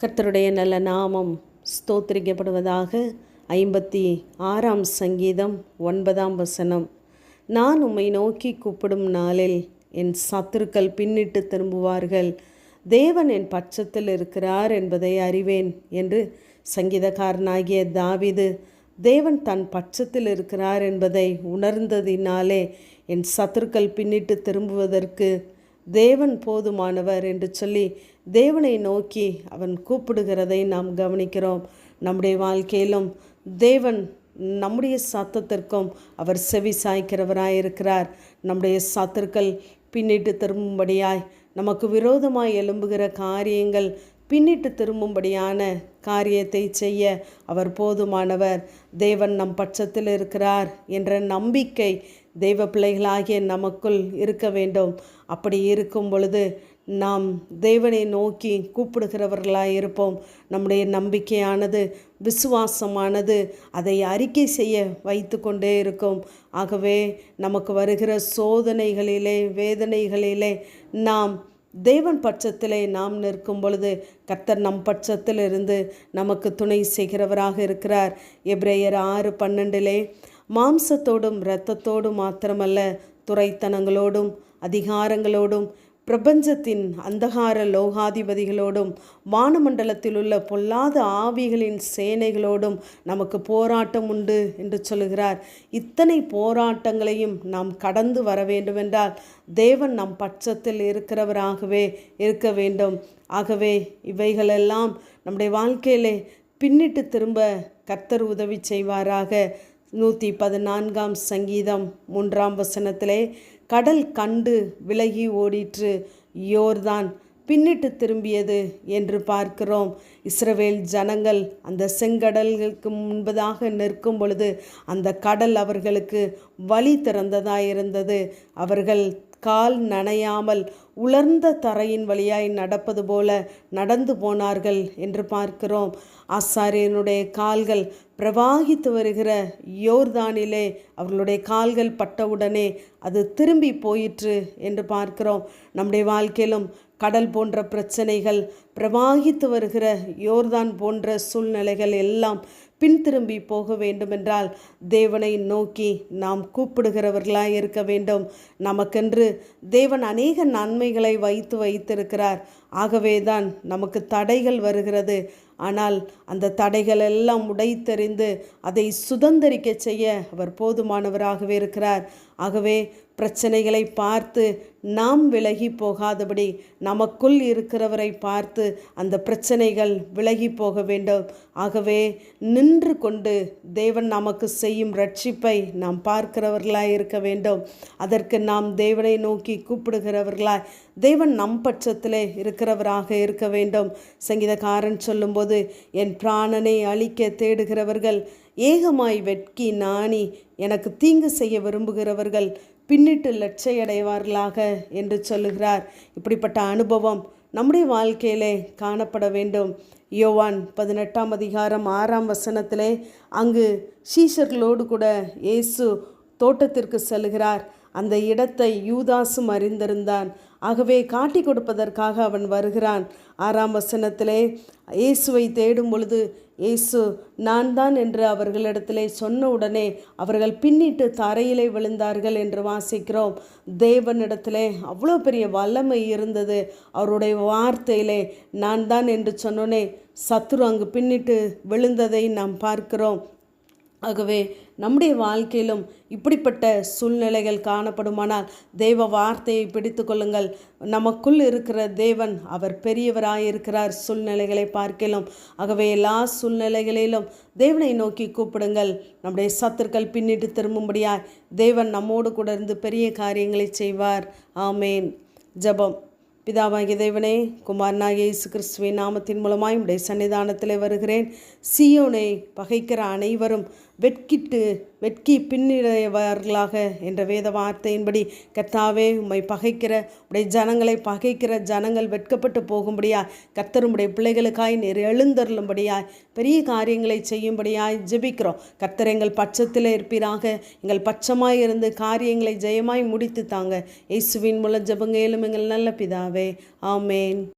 கர்த்தருடைய நல்ல நாமம் ஸ்தோத்திரிக்கப்படுவதாக ஐம்பத்தி ஆறாம் சங்கீதம் ஒன்பதாம் வசனம். நான் உம்மை நோக்கி கூப்பிடும் நாளில் என் சத்துருக்கள் பின்னிட்டு திரும்புவார்கள். தேவன் என் பட்சத்தில் இருக்கிறார் என்பதை அறிவேன் என்று சங்கீதக்காரனாகிய தாவிது தேவன் தன் பட்சத்தில் இருக்கிறார் என்பதை உணர்ந்ததினாலே என் சத்துருக்கள் பின்னிட்டு திரும்புவதற்கு தேவன் போதுமானவர் என்று சொல்லி தேவனை நோக்கி அவன் கூப்பிடுகிறதை நாம் கவனிக்கிறோம். நம்முடைய வாழ்க்கையிலும் தேவன் நம்முடைய சத்தத்திற்கும் அவர் செவி சாய்க்கிறவராயிருக்கிறார் நம்முடைய சத்துருக்கள் பின்னிட்டு திரும்பும்படியாய் நமக்கு விரோதமாய் எழும்புகிற காரியங்கள் பின்னிட்டு திரும்பும்படியான காரியத்தை செய்ய அவர் போதுமானவர். தேவன் நம் பட்சத்தில் இருக்கிறார் என்ற நம்பிக்கை தெய்வ பிள்ளைகளாகிய நமக்குள் இருக்க வேண்டும். அப்படி இருக்கும் பொழுது நாம் தேவனை நோக்கி கூப்பிடுகிறவர்களாக இருப்போம். நம்முடைய நம்பிக்கையானது விசுவாசமானது அதை அறிக்கை செய்ய வைத்து கொண்டே இருக்கும். ஆகவே நமக்கு வருகிற சோதனைகளிலே வேதனைகளிலே நாம் தேவன் பட்சத்திலே நாம் நிற்கும் பொழுது கர்த்தர் நம் பட்சத்தில் இருந்து நமக்கு துணை செய்கிறவராக இருக்கிறார். எப்ரேயர் ஆறு பன்னெண்டிலே மாம்சத்தோடும் இரத்தத்தோடும் மாத்திரமல்ல துறைத்தனங்களோடும் அதிகாரங்களோடும் பிரபஞ்சத்தின் அந்தகார லோகாதிபதிகளோடும் வானமண்டலத்தில் உள்ள பொல்லாத ஆவிகளின் சேனைகளோடும் நமக்கு போராட்டம் உண்டு என்று சொல்லுகிறார். இத்தனை போராட்டங்களையும் நாம் கடந்து வர வேண்டுமென்றால் தேவன் நம் பட்சத்தில் இருக்கிறவராகவே இருக்க வேண்டும். ஆகவே இவைகளெல்லாம் நம்முடைய வாழ்க்கையிலே பின்னிட்டு திரும்ப கர்த்தர் உதவி செய்வாராக. நூற்றி பதினான்காம் சங்கீதம் மூன்றாம் வசனத்திலே கடல் கண்டு விலகி ஓடிற்று யோர்தான் பின்னிட்டு திரும்பியது என்று பார்க்கிறோம். இஸ்ரவேல் ஜனங்கள் அந்த செங்கடல்களுக்கு முன்பதாக நிற்கும் பொழுது அந்த கடல் அவர்களுக்கு வழி திறந்ததாயிருந்தது. அவர்கள் கால் நனையாமல் உலர்ந்த தரையின் வழியாய் நடப்பது போல நடந்து போனார்கள் என்று பார்க்கிறோம். ஆசாரியனுடைய கால்கள் பிரவாகித்து வருகிற யோர்தானிலே அவர்களுடைய கால்கள் பட்டவுடனே அது திரும்பி போயிற்று என்று பார்க்கிறோம். நம்முடைய வாழ்க்கையிலும் கடல் போன்ற பிரச்சனைகள் பிரவாகித்து வருகிற யோர்தான் போன்ற சூழ்நிலைகள் எல்லாம் பின் திரும்பி போக வேண்டுமென்றால் தேவனை நோக்கி நாம் கூப்பிடுகிறவர்களாய் இருக்க வேண்டும். நமக்கென்று தேவன் அநேக நன்மைகளை வைத்து வைத்திருக்கிறார். ஆகவே தான் நமக்கு தடைகள் வருகிறது. ஆனால் அந்த தடைகள் எல்லாம் உடைத்தெறிந்து அதை சுதந்திரிக்க செய்ய அவர் போதுமானவராகவே இருக்கிறார். ஆகவே பிரச்சனைகளை பார்த்து நாம் விலகி போகாதபடி நமக்குள் இருக்கிறவரை பார்த்து அந்த பிரச்சனைகள் விலகி போக வேண்டும். ஆகவே நின்று கொண்டு தேவன் நமக்கு செய்யும் ரட்சிப்பை நாம் பார்க்கிறவர்களாய் இருக்க வேண்டும். அதற்கு நாம் தேவனை நோக்கி கூப்பிடுகிறவர்களாய் தேவன் நம் பட்சத்திலே இருக்கிறவராக இருக்க வேண்டும். சங்கீதக்காரன் சொல்லும்போது என் பிராணனை அழிக்க தேடுகிறவர்கள் ஏகமாய் வெட்கி நாணி எனக்கு தீங்கு செய்ய விரும்புகிறவர்கள் பின்னிட்டு லட்சையடைவார்களாக என்று சொல்லுகிறார். இப்படிப்பட்ட அனுபவம் நம்முடைய வாழ்க்கையிலே காணப்பட வேண்டும். யோவான் பதினெட்டாம் அதிகாரம் ஆறாம் வசனத்திலே அங்கு சீஷர்களோடு கூட இயேசு தோட்டத்திற்கு செல்கிறார். அந்த இடத்தை யூதாசும் அறிந்திருந்தான். ஆகவே காட்டி கொடுப்பதற்காக அவன் வருகிறான். ஆறாம் வசனத்திலே இயேசுவை தேடும் பொழுது இயேசு நான் தான் என்று அவர்களிடத்திலே சொன்ன உடனே அவர்கள் பின்னிட்டு தரையிலே விழுந்தார்கள் என்று வாசிக்கிறோம். தேவனிடத்திலே அவ்வளோ பெரிய வல்லமை இருந்தது. அவருடைய வார்த்தையிலே நான் தான் என்று சொன்னோனே சத்துரு அங்கு பின்னிட்டு விழுந்ததை நாம் பார்க்கிறோம். ஆகவே நம்முடைய வாழ்க்கையிலும் இப்படிப்பட்ட சூழ்நிலைகள் காணப்படுமானால் தெய்வ வார்த்தையை பிடித்து கொள்ளுங்கள். நமக்குள் இருக்கிற தேவன் அவர் பெரியவராயிருக்கிறார் சூழ்நிலைகளை பார்க்கலாம். ஆகவே எல்லா சூழ்நிலைகளிலும் தேவனை நோக்கி கூப்பிடுங்கள். நம்முடைய சத்துருக்கள் பின்னிட்டு திரும்பும்படியாய் தேவன் நம்மோடு கூட இருந்து பெரிய காரியங்களை செய்வார். ஆமேன். ஜபம். பிதாவாகிய தேவனே குமாரனாகிய இயேசு கிறிஸ்துவின் நாமத்தின் மூலமாய் உடைய சன்னிதானத்தில் வருகிறேன். சியோனை பகைக்கிற அனைவரும் வெட்கிட்டு வெட்கி பின்னிடையவர்களாக என்ற வேத வார்த்தையின்படி கர்த்தாவே உம்மை பகைக்கிற உடைய ஜனங்களை பகைக்கிற ஜனங்கள் வெட்கப்பட்டு போகும்படியாய் கர்த்தர் பிள்ளைகளுக்காய் நெரு எழுந்தருளும்படியாய் பெரிய காரியங்களை செய்யும்படியாய் ஜெபிக்கிறோம். கர்த்தர் எங்கள் பட்சத்தில் இருப்பீராக எங்கள் பட்சமாய் இருந்து காரியங்களை ஜெயமாய் முடித்து தாங்க. இயேசுவின் மூலம் ஜெபங்கேலும் எங்கள் நல்ல பிதாவே. ஆமேன்.